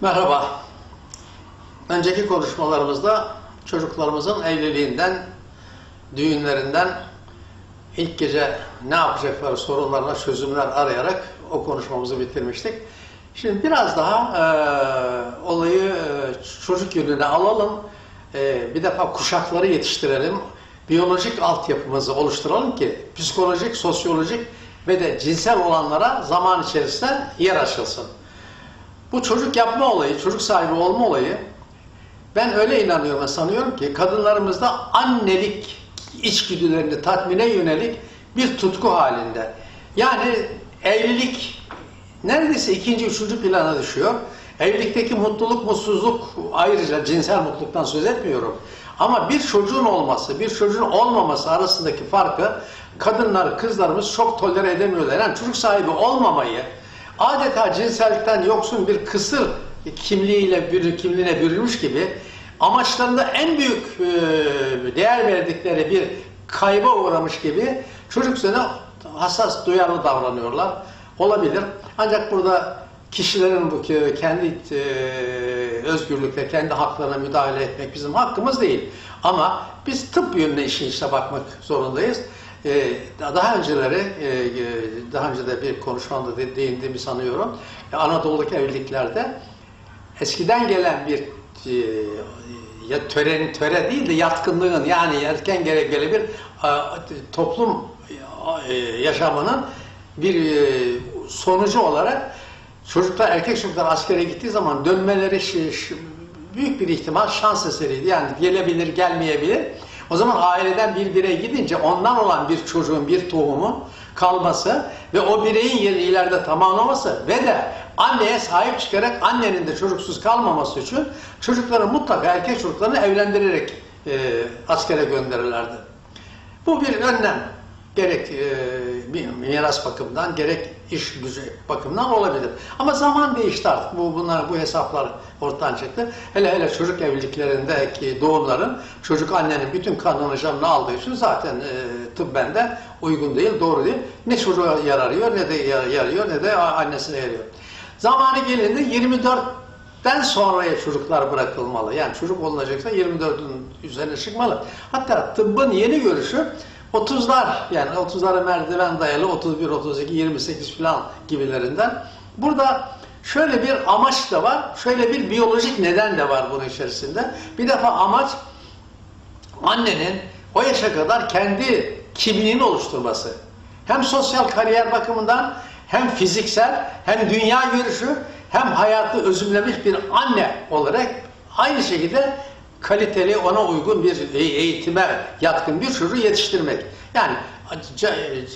Merhaba. Önceki konuşmalarımızda çocuklarımızın evliliğinden, düğünlerinden, ilk gece ne yapacakları sorunlarına çözümler arayarak o konuşmamızı bitirmiştik. Şimdi biraz daha e, olayı e, çocuk yönüne alalım. E, bir defa kuşakları yetiştirelim. Biyolojik altyapımızı oluşturalım ki psikolojik, sosyolojik ve de cinsel olanlara zaman içerisinde yer açılsın. Bu çocuk yapma olayı, çocuk sahibi olma olayı ben öyle inanıyorum ve sanıyorum ki kadınlarımızda annelik içgüdülerini tatmine yönelik bir tutku halinde. Yani evlilik neredeyse ikinci, üçüncü plana düşüyor. Evlilikteki mutluluk, mutsuzluk ayrıca cinsel mutluluktan söz etmiyorum. Ama bir çocuğun olması, bir çocuğun olmaması arasındaki farkı kadınlar, kızlarımız çok tolere edemiyorlar. Yani çocuk sahibi olmamayı, adeta cinsellikten yoksun bir kısır kimliğiyle bürü, kimliğine bürünmüş gibi amaçlarında en büyük e, değer verdikleri bir kayba uğramış gibi çocuk sana hassas, duyarlı davranıyorlar. Olabilir. Ancak burada kişilerin bu kendi e, özgürlükle, kendi haklarına müdahale etmek bizim hakkımız değil. Ama biz tıp yönüne işin içine bakmak zorundayız. Ee, daha önceleri, e, e, daha önce de bir konuşmamda de- değindiğimi sanıyorum. E, Anadolu'daki evliliklerde eskiden gelen bir ya tören töre değil de yatkınlığın yani erken gele bir toplum yaşamının bir sonucu olarak çocuklar erkek çocuklar askere gittiği zaman dönmeleri büyük bir ihtimal şans eseriydi. Yani gelebilir, gelmeyebilir. O zaman aileden bir birey gidince ondan olan bir çocuğun, bir tohumun kalması ve o bireyin yerini ileride tamamlaması ve de anneye sahip çıkarak annenin de çocuksuz kalmaması için çocukları mutlaka erkek çocuklarını evlendirerek e, askere gönderirlerdi. Bu bir önlem. Gerek e, miras bakımından gerek iş gücü bakımından olabilir. Ama zaman değişti artık. Bu bunlar bu hesaplar ortadan çıktı. Hele hele çocuk evliliklerindeki doğumların çocuk annenin bütün kanını canını aldığı için zaten e, tıbben de uygun değil, doğru değil. Ne çocuğa yararıyor ne de yar- yarıyor ne de annesine yarıyor. Zamanı gelindi 24'ten sonraya çocuklar bırakılmalı. Yani çocuk olunacaksa 24'ün üzerine çıkmalı. Hatta tıbbın yeni görüşü 30'lar yani 30'lara merdiven dayalı 31, 32, 28 falan gibilerinden. Burada şöyle bir amaç da var, şöyle bir biyolojik neden de var bunun içerisinde. Bir defa amaç annenin o yaşa kadar kendi kimliğini oluşturması. Hem sosyal kariyer bakımından hem fiziksel hem dünya görüşü hem hayatı özümlemiş bir anne olarak aynı şekilde kaliteli ona uygun bir e- eğitime yatkın bir çocuğu yetiştirmek. Yani ca-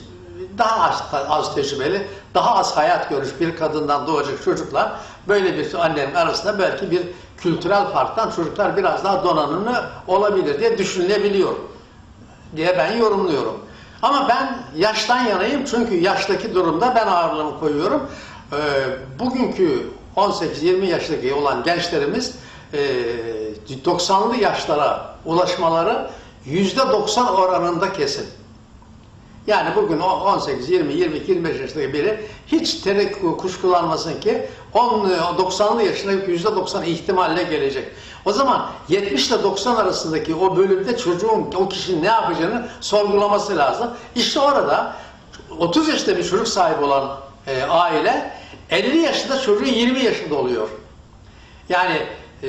daha az, az tecrübeli, daha az hayat görmüş bir kadından doğacak çocuklar böyle bir annenin arasında belki bir kültürel farktan çocuklar biraz daha donanımlı olabilir diye düşünülebiliyor diye ben yorumluyorum. Ama ben yaştan yanayım çünkü yaştaki durumda ben ağırlığımı koyuyorum. Ee, bugünkü 18-20 yaşındaki olan gençlerimiz e, 90'lı yaşlara ulaşmaları %90 oranında kesin. Yani bugün o 18, 20, 22, 25 yaşındaki biri hiç tere kuşkulanmasın ki 10, 90'lı yaşındaki %90 ihtimalle gelecek. O zaman 70 ile 90 arasındaki o bölümde çocuğun, o kişinin ne yapacağını sorgulaması lazım. İşte orada 30 yaşında bir çocuk sahibi olan e, aile 50 yaşında çocuğu 20 yaşında oluyor. Yani e,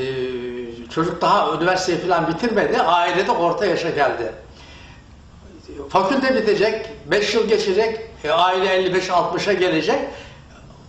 çocuk daha üniversiteyi falan bitirmedi, ailede orta yaşa geldi fakülte bitecek, 5 yıl geçecek, e, aile 55-60'a gelecek,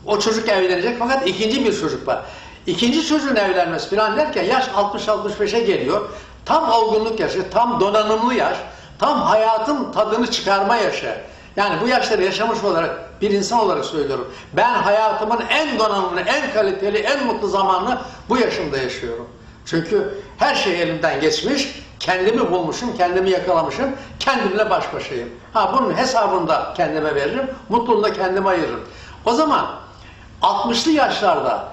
o çocuk evlenecek fakat ikinci bir çocuk var. İkinci çocuğun evlenmesi falan derken yaş 60-65'e geliyor. Tam olgunluk yaşı, tam donanımlı yaş, tam hayatın tadını çıkarma yaşı. Yani bu yaşları yaşamış olarak bir insan olarak söylüyorum. Ben hayatımın en donanımlı, en kaliteli, en mutlu zamanını bu yaşımda yaşıyorum. Çünkü her şey elimden geçmiş, kendimi bulmuşum, kendimi yakalamışım, kendimle baş başayım. Ha bunun hesabını da kendime veririm, mutluluğunu da kendime ayırırım. O zaman 60'lı yaşlarda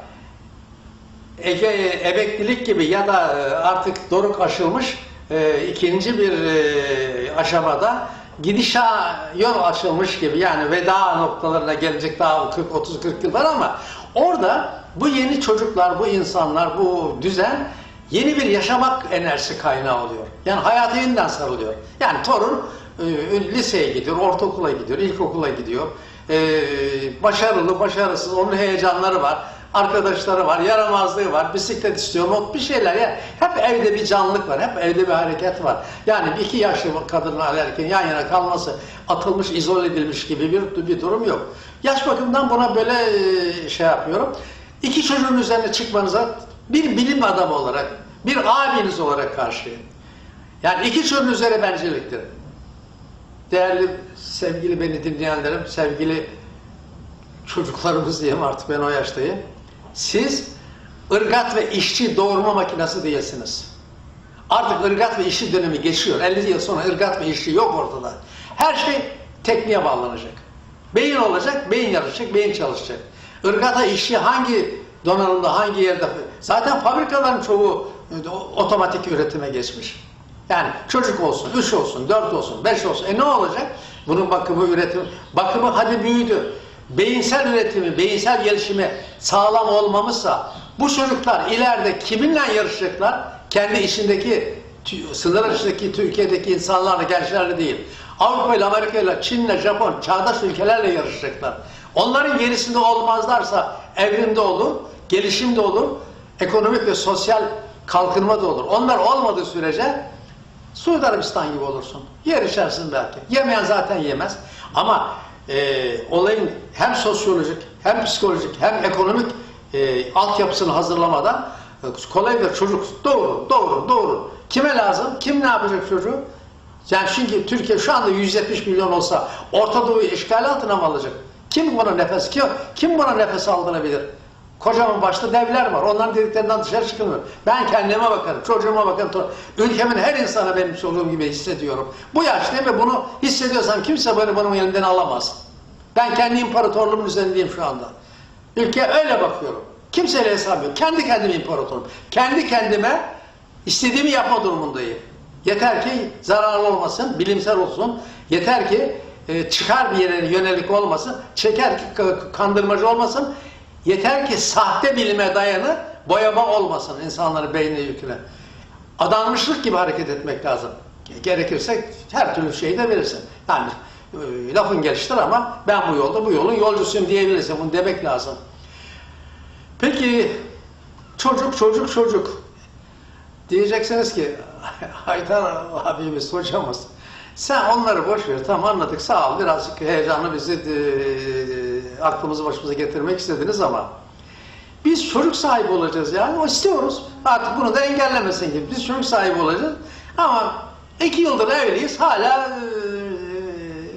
ege, emeklilik gibi ya da e, artık doruk aşılmış e, ikinci bir e, aşamada gidişa yol açılmış gibi yani veda noktalarına gelecek daha 40 30 40 yıl var ama Orada bu yeni çocuklar, bu insanlar, bu düzen yeni bir yaşamak enerjisi kaynağı oluyor. Yani hayata yeniden sarılıyor. Yani torun e, liseye gidiyor, ortaokula gidiyor, ilkokula gidiyor. E, başarılı, başarısız, onun heyecanları var. Arkadaşları var, yaramazlığı var, bisiklet istiyor, not bir şeyler. Yani hep evde bir canlılık var, hep evde bir hareket var. Yani iki yaşlı kadınla erkeğin yan yana kalması, atılmış, izole edilmiş gibi bir, bir durum yok. Yaş bakımından buna böyle e, şey yapıyorum. İki çocuğun üzerine çıkmanıza bir bilim adamı olarak, bir abiniz olarak karşıyım. Yani iki çocuğun üzerine bencilliktir. Değerli sevgili beni dinleyenlerim, sevgili çocuklarımız diyeyim artık ben o yaştayım. Siz ırgat ve işçi doğurma makinesi değilsiniz. Artık ırgat ve işçi dönemi geçiyor. 50 yıl sonra ırgat ve işçi yok ortada. Her şey tekniğe bağlanacak. Beyin olacak, beyin yarışacak, beyin çalışacak. Irgata işçi hangi donanımda, hangi yerde? Zaten fabrikaların çoğu otomatik üretime geçmiş. Yani çocuk olsun, üç olsun, dört olsun, beş olsun. E ne olacak? Bunun bakımı, üretimi. Bakımı hadi büyüdü. Beyinsel üretimi, beyinsel gelişimi sağlam olmamışsa bu çocuklar ileride kiminle yarışacaklar? Kendi içindeki, sınır dışındaki Türkiye'deki insanlarla, gençlerle değil. Avrupa ile, Amerika ile, Çin ile, Japon, çağdaş ülkelerle yarışacaklar. Onların gerisinde olmazlarsa evrimde olur, gelişim de olur, ekonomik ve sosyal kalkınma da olur. Onlar olmadığı sürece Suudi Arabistan gibi olursun. Yer içersin belki. Yemeyen zaten yemez. Ama e, olayın hem sosyolojik, hem psikolojik, hem ekonomik e, altyapısını hazırlamadan e, kolay bir çocuk doğru, doğru, doğru. Kime lazım? Kim ne yapacak çocuğu? Yani çünkü Türkiye şu anda 170 milyon olsa Orta Doğu'yu işgal altına mı alacak? Kim buna nefes, kim, kim buna nefes aldırabilir? Kocaman başta devler var. Onların dediklerinden dışarı çıkılmıyor. Ben kendime bakarım, çocuğuma bakarım. Ülkemin her insanı benim çocuğum gibi hissediyorum. Bu yaştayım ve bunu hissediyorsam kimse beni bunun elinden alamaz. Ben kendi imparatorluğumun üzerindeyim şu anda. Ülkeye öyle bakıyorum. Kimseyle hesap yok. Kendi kendime imparatorum. Kendi kendime istediğimi yapma durumundayım. Yeter ki zararlı olmasın, bilimsel olsun. Yeter ki e, çıkar bir yere yönelik olmasın. Çeker ki kandırmacı olmasın. Yeter ki sahte bilime dayanı boyama olmasın insanların beynine yüküne. Adanmışlık gibi hareket etmek lazım. Gerekirse her türlü şeyi de verirsin. Yani e, lafın geliştir ama ben bu yolda bu yolun yolcusuyum diyebilirsin. Bunu demek lazım. Peki çocuk çocuk çocuk. Diyeceksiniz ki Haydar abimiz, hocamız sen onları boş ver tamam anladık sağ ol birazcık heyecanlı bizi aklımızı başımıza getirmek istediniz ama biz çocuk sahibi olacağız yani o istiyoruz. Artık bunu da engellemesin gibi biz çocuk sahibi olacağız ama iki yıldır evliyiz hala e,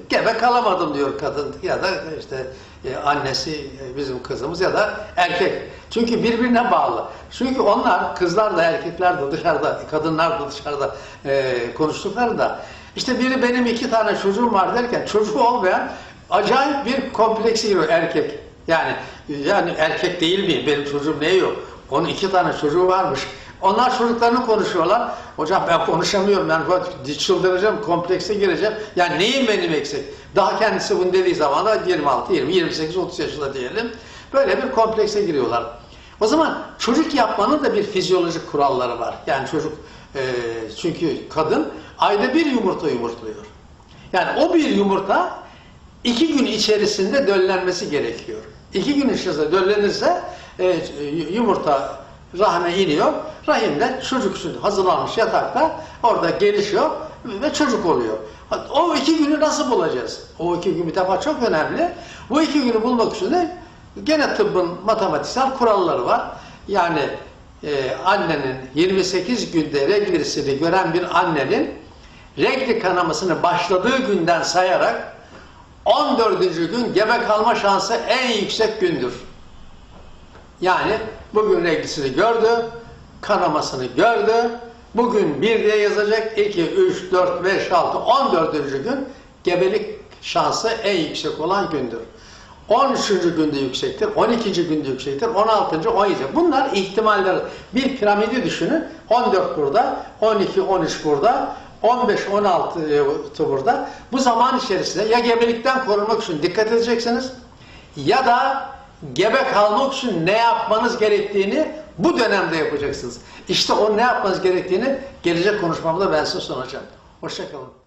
gebe kalamadım diyor kadın ya da işte e, annesi e, bizim kızımız ya da erkek. Çünkü birbirine bağlı. Çünkü onlar kızlar da erkekler de dışarıda, kadınlar da dışarıda e, konuştuklarında işte biri benim iki tane çocuğum var derken çocuğu olmayan acayip bir kompleksi giriyor erkek. Yani yani erkek değil miyim? Benim çocuğum ne yok? Onun iki tane çocuğu varmış. Onlar çocuklarını konuşuyorlar. Hocam ben konuşamıyorum. Ben çıldıracağım, komplekse gireceğim. Yani neyim benim eksik? Daha kendisi bunu dediği zaman da 26, 20, 28, 30 yaşında diyelim. Böyle bir komplekse giriyorlar. O zaman çocuk yapmanın da bir fizyolojik kuralları var. Yani çocuk e, çünkü kadın ayda bir yumurta yumurtluyor. Yani o bir yumurta iki gün içerisinde döllenmesi gerekiyor. İki gün içerisinde döllenirse e, yumurta rahme iniyor. Rahimde çocuk için hazırlanmış yatakta orada gelişiyor ve çocuk oluyor. O iki günü nasıl bulacağız? O iki gün bir defa çok önemli. Bu iki günü bulmak için de gene tıbbın matematiksel kuralları var. Yani e, annenin 28 günde reglisini gören bir annenin regli kanamasını başladığı günden sayarak 14. gün gebe kalma şansı en yüksek gündür. Yani bugün reglisini gördü, kanamasını gördü. Bugün 1 diye yazacak. 2, 3, 4, 5, 6, 14. gün gebelik şansı en yüksek olan gündür. 13. günde yüksektir, 12. günde yüksektir, 16. 17. Bunlar ihtimaller. Bir piramidi düşünün. 14 burada, 12, 13 burada, 15, 16 burada. Bu zaman içerisinde ya gebelikten korunmak için dikkat edeceksiniz ya da gebe kalmak için ne yapmanız gerektiğini bu dönemde yapacaksınız. İşte o ne yapmanız gerektiğini gelecek konuşmamda ben size sunacağım. Hoşçakalın.